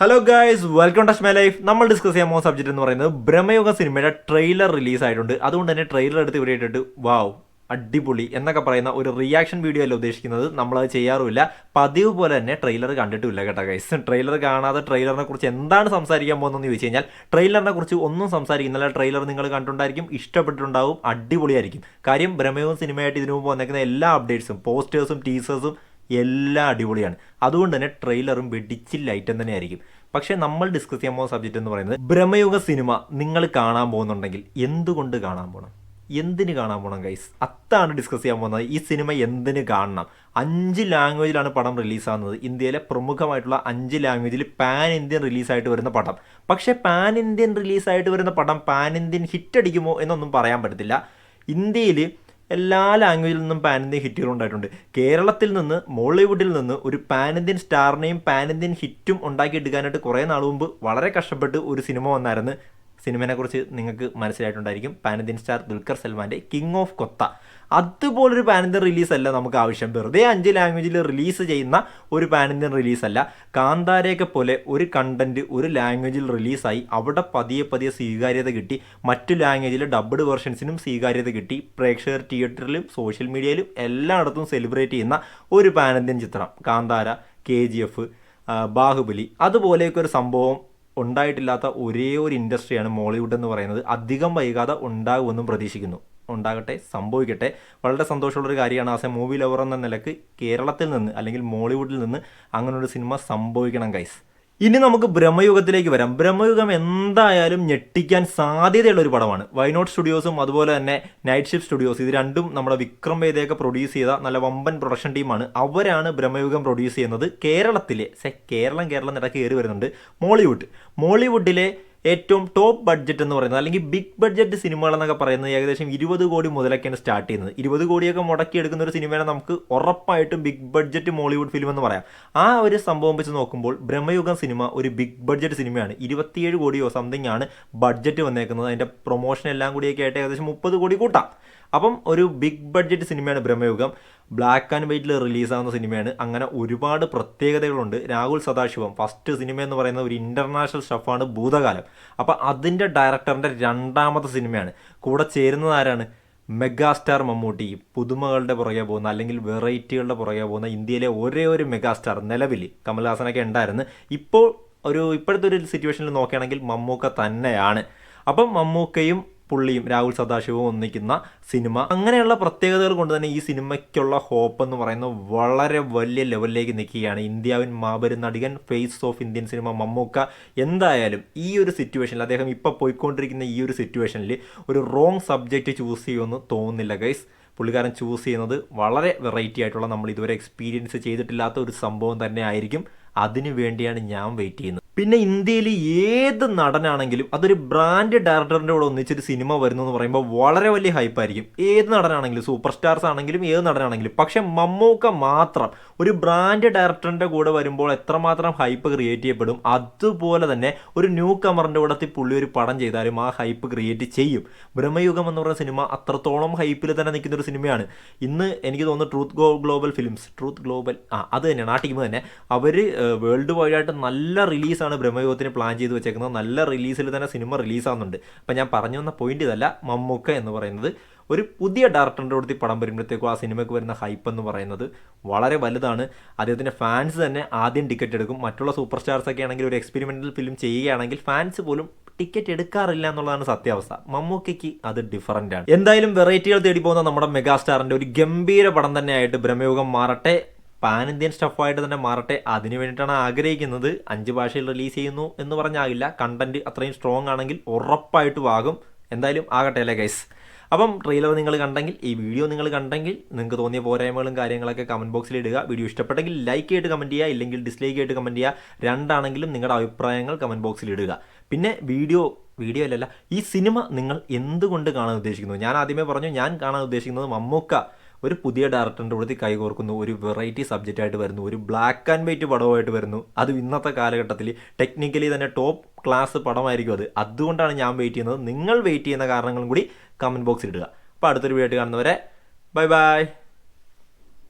Hello guys welcome touch my life നമ്മൾ discuss ചെയ്യാൻ പോകുന്ന സബ്ജക്റ്റ് എന്ന് പറയുന്നത് ബ്രഹ്മയുഗ സിനിമയുടെ ട്രെയിലർ റിലീസ് ആയിട്ടുണ്ട്. അതുകൊണ്ട് തന്നെ ട്രെയിലർ എടുത്ത് ഇവിടെ ഇട്ടിട്ട് വാവ് അടിപൊളി എന്നൊക്കെ പറയുന്ന ഒരു റിയാക്ഷൻ വീഡിയോ അല്ല ഉദ്ദേശിക്കുന്നത്. നമ്മളത് ചെയ്യാറുമില്ല. പതിവ് പോലെ തന്നെ ട്രെയിലർ കണ്ടിട്ടില്ല കേട്ടോ ഗൈസ് ട്രെയിലർ കാണാതെ ട്രെയിലറിനെ കുറിച്ച് എന്താണ് സംസാരിക്കാൻ പോകുന്നതെന്ന് ചോദിച്ചു കഴിഞ്ഞാൽ ട്രെയിലറിനെ കുറിച്ച് ഒന്നും സംസാരിക്കുന്നില്ല ട്രെയിലർ നിങ്ങൾ കണ്ടിട്ടുണ്ടായിരിക്കും ഇഷ്ടപ്പെട്ടിട്ടുണ്ടാവും അടിപൊളിയായിരിക്കും. കാര്യം ബ്രഹ്മയോ സിനിമയായിട്ട് ഇതിനു മുമ്പ് വന്നേക്കുന്ന എല്ലാ അപ്ഡേറ്റ്സും പോസ്റ്റേഴ്സും ടീസേഴ്സും എല്ലാം അടിപൊളിയാണ്. അതുകൊണ്ട് തന്നെ ട്രെയിലറും വെടിച്ചില്ല ഐറ്റം തന്നെയായിരിക്കും പക്ഷേ നമ്മൾ ഡിസ്കസ് ചെയ്യാൻ പോകുന്ന സബ്ജക്റ്റ് എന്ന് പറയുന്നത് ബ്രഹ്മയുഗ സിനിമ നിങ്ങൾ കാണാൻ പോകുന്നുണ്ടെങ്കിൽ എന്തുകൊണ്ട് കാണാൻ പോകണം എന്തിന് കാണാൻ പോകണം ഗൈസ് അത്താണ് ഡിസ്കസ് ചെയ്യാൻ പോകുന്നത്. ഈ സിനിമ എന്തിന് കാണണം? അഞ്ച് ലാംഗ്വേജിലാണ് പടം റിലീസാകുന്നത് ഇന്ത്യയിലെ പ്രമുഖമായിട്ടുള്ള അഞ്ച് ലാംഗ്വേജിൽ പാൻ ഇന്ത്യൻ റിലീസായിട്ട് വരുന്ന പടം. പക്ഷേ പാൻ ഇന്ത്യൻ റിലീസായിട്ട് വരുന്ന പടം പാൻ ഇന്ത്യൻ ഹിറ്റ് അടിക്കുമോ എന്നൊന്നും പറയാൻ പറ്റത്തില്ല. ഇന്ത്യയിൽ എല്ലാ ലാംഗ്വേജിൽ നിന്നും പാൻ ഇന്ത്യൻ ഹിറ്റുകൾ ഉണ്ടായിട്ടുണ്ട്. കേരളത്തിൽ നിന്ന് മോളിവുഡിൽ നിന്ന് ഒരു പാൻ ഇന്ത്യൻ സ്റ്റാറിനെയും പാൻ ഇന്ത്യൻ ഹിറ്റും ഉണ്ടാക്കിയെടുക്കാനായിട്ട് കുറേ നാൾ മുമ്പ് വളരെ കഷ്ടപ്പെട്ട് ഒരു സിനിമ വന്നായിരുന്നു. സിനിമയെ കുറിച്ച് നിങ്ങൾക്ക് മനസ്സിലായിട്ടുണ്ടായിരിക്കും. പാനന്തിൻ സ്റ്റാർ ദുൽഖർ സൽമാന്റെ കിങ് ഓഫ് കൊത്ത അതുപോലൊരു പാനന്തിൻ റിലീസ് അല്ല നമുക്ക് ആവശ്യം. വെറുതെ അഞ്ച് ലാംഗ്വേജിൽ റിലീസ് ചെയ്യുന്ന ഒരു പാനന്തിൻ റിലീസ് അല്ല. കാന്താരയൊക്കെ പോലെ ഒരു കണ്ടന്റ് ഒരു ലാംഗ്വേജിൽ റിലീസായി അവിടെ പതിയെ പതിയെ സ്വീകാര്യത കിട്ടി. മറ്റു ലാംഗ്വേജിലെ ഡബ്ഡ് വേർഷൻസിനും സ്വീകാര്യത കിട്ടി. പ്രേക്ഷകർ തിയേറ്ററിലും സോഷ്യൽ മീഡിയയിലും എല്ലായിടത്തും സെലിബ്രേറ്റ് ചെയ്യുന്ന ഒരു പാനന്തിൻ ചിത്രം. Kantara K G F Baahubali. അതുപോലെയൊക്കെ ഒരു സംഭവം ഉണ്ടായിട്ടില്ലാത്ത ഒരേ ഒരു ഇൻഡസ്ട്രിയാണ് മോളിവുഡ് എന്ന് പറയുന്നത്. അധികം വൈകാതെ ഉണ്ടാകുമെന്നും പ്രതീക്ഷിക്കുന്നു. ഉണ്ടാകട്ടെ സംഭവിക്കട്ടെ. വളരെ സന്തോഷമുള്ളൊരു കാര്യമാണ് ആസ് എ മൂവി ലവർ എന്ന നിലയ്ക്ക് കേരളത്തിൽ നിന്ന് അല്ലെങ്കിൽ മോളിവുഡിൽ നിന്ന് അങ്ങനെ ഒരു സിനിമ സംഭവിക്കണം ഗൈസ് ഇനി നമുക്ക് ബ്രഹ്മയുഗത്തിലേക്ക് വരാം. ബ്രഹ്മയുഗം എന്തായാലും ഞെട്ടിക്കാൻ സാധ്യതയുള്ള ഒരു പടമാണ്. വൈനോട്ട് സ്റ്റുഡിയോസും അതുപോലെ തന്നെ നൈറ്റ് ഷിഫ്റ്റ് സ്റ്റുഡിയോസ് ഇത് രണ്ടും നമ്മുടെ വിക്രം വേദയൊക്കെ പ്രൊഡ്യൂസ് ചെയ്ത നല്ല വമ്പൻ പ്രൊഡക്ഷൻ ടീമാണ് അവരാണ് ബ്രഹ്മയുഗം പ്രൊഡ്യൂസ് ചെയ്യുന്നത്. കേരളത്തിലെ കേരളം കേരളം ഇടയ്ക്ക് കയറി വരുന്നുണ്ട്. മോളിവുഡ് മോളിവുഡിലെ ഏറ്റവും ടോപ്പ് ബഡ്ജറ്റ് എന്ന് പറയുന്നത് അല്ലെങ്കിൽ ബിഗ് ബഡ്ജറ്റ് സിനിമകൾ എന്നൊക്കെ പറയുന്നത് ഏകദേശം ഇരുപത് കോടി മുതലൊക്കെയാണ് സ്റ്റാർട്ട് ചെയ്യുന്നത്. ഇരുപത് കോടിയൊക്കെ മുടക്കിയെടുക്കുന്ന ഒരു സിനിമയാണ് നമുക്ക് ഉറപ്പായിട്ടും ബിഗ് ബഡ്ജറ്റ് മോളിവുഡ് ഫിലിം എന്ന് പറയാം. ആ ഒരു സംഭവം വെച്ച് നോക്കുമ്പോൾ ബ്രഹ്മയുഗം സിനിമ ഒരു ബിഗ് ബഡ്ജറ്റ് സിനിമയാണ് ഇരുപത്തിയേഴ് കോടിയോ സംതിങ് ആണ് ബഡ്ജറ്റ് വന്നേക്കുന്നത്. അതിന്റെ പ്രൊമോഷൻ എല്ലാം കൂടിയൊക്കെ ആയിട്ട് ഏകദേശം മുപ്പത് കോടി കൂട്ടാം. അപ്പം ഒരു ബിഗ് ബഡ്ജറ്റ് സിനിമയാണ് ബ്രഹ്മയുഗം. ബ്ലാക്ക് ആൻഡ് വൈറ്റിൽ റിലീസാവുന്ന സിനിമയാണ്. അങ്ങനെ ഒരുപാട് പ്രത്യേകതകളുണ്ട്. രാഹുൽ സദാശിവം ഫസ്റ്റ് സിനിമ എന്ന് പറയുന്ന ഒരു ഇന്റർനാഷണൽ സ്റ്റഫാണ് ഭൂതകാലം. അപ്പോൾ അതിന്റെ ഡയറക്ടറിന്റെ രണ്ടാമത്തെ സിനിമയാണ്. കൂടെ ചേരുന്നത് ആരാണ്? മെഗാസ്റ്റാർ മമ്മൂട്ടി. പുതുമകളുടെ പുറകെ പോകുന്ന അല്ലെങ്കിൽ വെറൈറ്റികളുടെ പുറകെ പോകുന്ന ഇന്ത്യയിലെ ഒരേ ഒരു മെഗാസ്റ്റാർ നിലവിൽ കമൽഹാസനൊക്കെ ഉണ്ടായിരുന്നു. ഇപ്പോൾ ഒരു ഇപ്പോഴത്തെ ഒരു സിറ്റുവേഷനിൽ നോക്കുകയാണെങ്കിൽ മമ്മൂക്ക തന്നെയാണ്. അപ്പം മമ്മൂക്കയും പുള്ളിയും രാഹുൽ സദാശിവവും ഒന്നിക്കുന്ന സിനിമ. അങ്ങനെയുള്ള പ്രത്യേകതകൾ കൊണ്ട് തന്നെ ഈ സിനിമയ്ക്കുള്ള ഹോപ്പ് എന്ന് പറയുന്നത് വളരെ വലിയ ലെവലിലേക്ക് നിൽക്കുകയാണ് ഇന്ത്യാവിൻ മാബരു നടികൻ face of Indian cinema Mammukka. എന്തായാലും ഈ ഒരു സിറ്റുവേഷനിൽ അദ്ദേഹം ഇപ്പോൾ പോയിക്കൊണ്ടിരിക്കുന്ന ഈ ഒരു സിറ്റുവേഷനിൽ ഒരു റോങ് സബ്ജക്റ്റ് ചൂസ് ചെയ്യുമെന്ന് തോന്നുന്നില്ല ഗൈസ് പുള്ളിക്കാരൻ ചൂസ് ചെയ്യുന്നത് വളരെ വെറൈറ്റി ആയിട്ടുള്ള നമ്മൾ ഇതുവരെ എക്സ്പീരിയൻസ് ചെയ്തിട്ടില്ലാത്ത ഒരു സംഭവം തന്നെ ആയിരിക്കും. അതിനു വേണ്ടിയാണ് ഞാൻ വെയിറ്റ് ചെയ്യുന്നത്. പിന്നെ ഇന്ത്യയിൽ ഏത് നടനാണെങ്കിലും അതൊരു ബ്രാൻഡ് ഡയറക്ടറിന്റെ കൂടെ ഒന്നിച്ചൊരു സിനിമ വരുന്നു എന്ന് പറയുമ്പോൾ വളരെ വലിയ ഹൈപ്പായിരിക്കും ഏത് നടനാണെങ്കിലും സൂപ്പർ സ്റ്റാർസ് ആണെങ്കിലും ഏത് നടനാണെങ്കിലും. പക്ഷെ മമ്മൂക്ക മാത്രം ഒരു ബ്രാൻഡ് ഡയറക്ടറിന്റെ കൂടെ വരുമ്പോൾ എത്രമാത്രം ഹൈപ്പ് ക്രിയേറ്റ് ചെയ്യപ്പെടും അതുപോലെ തന്നെ ഒരു ന്യൂ കമറിന്റെ കൂടെ പുള്ളി ഒരു പടം ചെയ്താലും ആ ഹൈപ്പ് ക്രിയേറ്റ് ചെയ്യും. ബ്രഹ്മയുഗം എന്ന് പറയുന്ന സിനിമ അത്രത്തോളം ഹൈപ്പിൽ തന്നെ നിൽക്കുന്ന ഒരു സിനിമയാണ് ഇന്ന് എനിക്ക് തോന്നുന്നു Truth Go Global Films Truth Global ആ അത് തന്നെയാണ്. ആ ടീം തന്നെ. അവർ വേൾഡ് വൈഡായിട്ട് നല്ല റിലീസാണ് ബ്രഹ്മയുഗത്തിന് പ്ലാൻ ചെയ്ത് വെച്ചേക്കുന്നത്. നല്ല റിലീസിൽ തന്നെ സിനിമ റിലീസാകുന്നുണ്ട് അപ്പം ഞാൻ പറഞ്ഞു വന്ന പോയിന്റ് ഇതല്ല മമ്മൂക്ക എന്ന് പറയുന്നത്. ഒരു പുതിയ ഡയറക്ടറിന്റെ അടുത്ത് പടം വരുമ്പോഴത്തേക്കും ആ സിനിമയ്ക്ക് വരുന്ന ഹൈപ്പ് എന്ന് പറയുന്നത് വളരെ വലുതാണ്. അദ്ദേഹത്തിന്റെ ഫാൻസ് തന്നെ ആദ്യം ടിക്കറ്റ് എടുക്കും. മറ്റുള്ള സൂപ്പർ സ്റ്റാർസ് ഒക്കെ ആണെങ്കിൽ ഒരു എക്സ്പെരിമെന്റൽ ഫിലിം ചെയ്യുകയാണെങ്കിൽ ഫാൻസ് പോലും ടിക്കറ്റ് എടുക്കാറില്ല എന്നുള്ളതാണ് സത്യാവസ്ഥ. മമ്മൂക്കയ്ക്ക് അത് ഡിഫറന്റ് ആണ്. എന്തായാലും വെറൈറ്റികൾ തേടി പോകുന്ന നമ്മുടെ മെഗാസ്റ്റാറിന്റെ ഒരു ഗംഭീര പടം തന്നെയായിട്ട് ബ്രഹ്മയോഗം മാറട്ടെ. പാൻ ഇന്ത്യൻ സ്റ്റഫായിട്ട് തന്നെ മാറട്ടെ. അതിന് വേണ്ടിയിട്ടാണ് ആഗ്രഹിക്കുന്നത്. അഞ്ച് ഭാഷയിൽ റിലീസ് ചെയ്യുന്നു എന്ന് പറഞ്ഞാകില്ല. കണ്ടന്റ് അത്രയും സ്ട്രോങ് ആണെങ്കിൽ ഉറപ്പായിട്ട് ആകും. എന്തായാലും ആകട്ടെ അല്ലേ ഗൈസ് അപ്പം ട്രെയിലർ നിങ്ങൾ കണ്ടെങ്കിൽ ഈ വീഡിയോ നിങ്ങൾ കണ്ടെങ്കിൽ നിങ്ങൾക്ക് തോന്നിയ പോരായ്മകളും കാര്യങ്ങളൊക്കെ കമന്റ് ബോക്സിൽ ഇടുക. വീഡിയോ ഇഷ്ടപ്പെട്ടെങ്കിൽ ലൈക്ക് ചെയ്തിട്ട് കമന്റ് ചെയ്യുക. ഇല്ലെങ്കിൽ ഡിസ്ലൈക്ക് ചെയ്തിട്ട് കമന്റ് ചെയ്യുക. രണ്ടാണെങ്കിലും നിങ്ങളുടെ അഭിപ്രായങ്ങൾ കമന്റ് ബോക്സിൽ ഇടുക. പിന്നെ വീഡിയോ വീഡിയോ അല്ലല്ല ഈ സിനിമ നിങ്ങൾ എന്തുകൊണ്ട് കാണാൻ ഉദ്ദേശിക്കുന്നു? ഞാൻ ആദ്യമേ പറഞ്ഞു ഞാൻ കാണാൻ ഉദ്ദേശിക്കുന്നത് മമ്മൂക്ക ഒരു പുതിയ ഡയറക്ടറിന്റെ കൂടെ കൈകോർക്കുന്നു ഒരു വെറൈറ്റി സബ്ജക്റ്റ് ആയിട്ട് വരുന്നു ഒരു ബ്ലാക്ക് ആൻഡ് വൈറ്റ് പടമായിട്ട് വരുന്നു. അത് ഇന്നത്തെ കാലഘട്ടത്തിൽ ടെക്നിക്കലി തന്നെ ടോപ്പ് ക്ലാസ് പടമായിരിക്കും അത്. അതുകൊണ്ടാണ് ഞാൻ വെയിറ്റ് ചെയ്യുന്നത്. നിങ്ങൾ വെയിറ്റ് ചെയ്യുന്ന കാരണങ്ങളും കൂടി കമന്റ് ബോക്സിൽ ഇടുക. അപ്പോൾ അടുത്തൊരു വീഡിയോ കാണുന്നവരെ ബൈ ബൈ